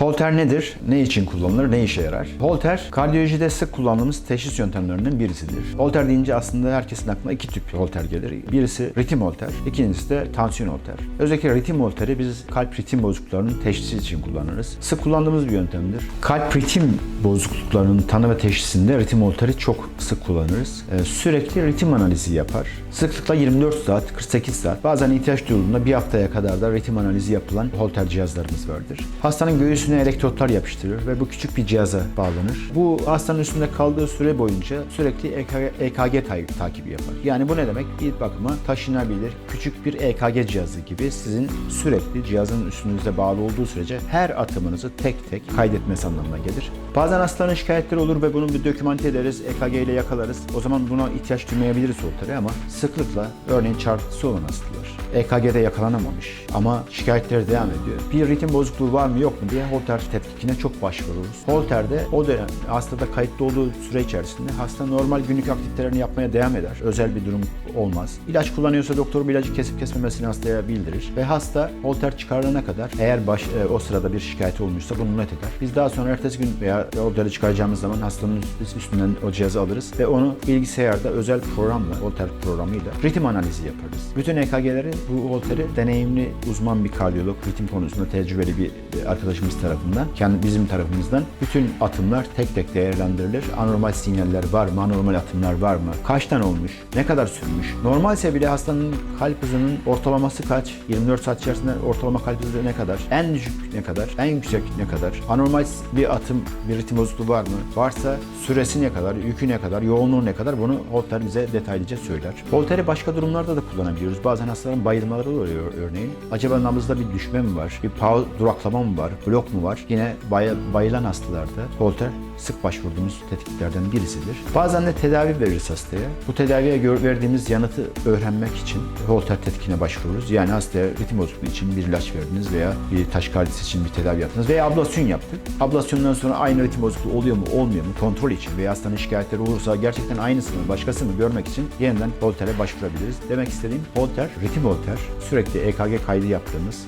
Holter nedir? Ne için kullanılır? Ne işe yarar? Holter, kardiyolojide sık kullandığımız teşhis yöntemlerinden birisidir. Holter deyince aslında herkesin aklına iki tip holter gelir. Birisi ritim holter, ikincisi de tansiyon holter. Özellikle ritim holteri biz kalp ritim bozukluklarının teşhisi için kullanırız. Sık kullandığımız bir yöntemdir. Kalp ritim bozukluklarının tanı ve teşhisinde ritim holteri çok sık kullanırız. Ee, sürekli ritim analizi yapar. Sıklıkla 24 saat, 48 saat, bazen ihtiyaç duyulduğunda bir haftaya kadar da ritim analizi yapılan holter cihazlarımız vardır. Hastanın göğsüne elektrotlar yapıştırır ve bu küçük bir cihaza bağlanır. Bu hastanın üstünde kaldığı süre boyunca sürekli E EKG, EKG ta- takibi yapar. Yani bu ne demek? Bir bakıma taşınabilir küçük bir EKG cihazı gibi sizin sürekli cihazın üstünüzde bağlı olduğu sürece her atımınızı tek tek kaydetmesi anlamına gelir. Bazen hastaların şikayetleri olur ve bunu bir dokümante ederiz, EKG ile yakalarız. O zaman buna ihtiyaç duymayabiliriz holtere ama sıklıkla örneğin çarpıntısı olan hastalar EKG'de yakalanamamış ama şikayetleri devam ediyor. Bir ritim bozukluğu var mı yok mu diye Holter tetkikine çok başvururuz. Holter'de o dönem hastada kayıtlı olduğu süre içerisinde hasta normal günlük aktivitelerini yapmaya devam eder. Özel bir durum olmaz. İlaç kullanıyorsa doktor bu ilacı kesip kesmemesini hastaya bildirir ve hasta Holter çıkarılana kadar eğer baş, e, o sırada bir şikayeti olmuşsa bunu net eder. Biz daha sonra ertesi gün veya Holter'i çıkaracağımız zaman hastanın üstünden o cihazı alırız ve onu bilgisayarda özel programla, Holter programıyla ritim analizi yaparız. Bütün EKG'leri bu Holter'i deneyimli uzman bir kardiyolog, ritim konusunda tecrübeli bir e, arkadaşımız tarafından, kendi bizim tarafımızdan bütün atımlar tek tek değerlendirilir. Anormal sinyaller var mı, anormal atımlar var mı, kaç tane olmuş, ne kadar sürmüş. Normalse bile hastanın kalp hızının ortalaması kaç, 24 saat içerisinde ortalama kalp hızı ne kadar, en düşük ne kadar, en yüksek ne kadar, anormal bir atım, bir ritim bozukluğu var mı, varsa süresi ne kadar, yükü ne kadar, yoğunluğu ne kadar? Bunu Holter bize detaylıca söyler. Holter'i başka durumlarda da kullanabiliyoruz. Bazen hastaların bayılmaları oluyor örneğin. Acaba nabızda bir düşme mi var, bir pause, duraklama mı var, blok mu var? Yine bay- bayılan hastalarda Holter sık başvurduğumuz tetkiklerden birisidir. Bazen de tedavi veririz hastaya. Bu tedaviye verdiğimiz yanıtı öğrenmek için Holter tetkikine başvururuz. Yani hastaya ritim bozukluğu için bir ilaç verdiniz veya bir taş kardiyası için bir tedavi yaptınız veya ablasyon yaptık. Ablasyondan sonra aynı ritim bozukluğu oluyor mu olmuyor mu kontrol için veya hastanın şikayetleri olursa gerçekten aynısı mı başkası mı görmek için yeniden Holter'e başvurabiliriz. Demek istediğim Holter, ritim Holter sürekli EKG kaydı yaptığımız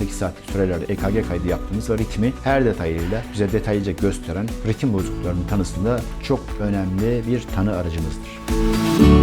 24-48 saatlik sürelerde EKG kaydı yaptığımız ve ritmi her detayıyla bize detaylıca gösteren ritim bozukluklarının tanısında çok önemli bir tanı aracımızdır.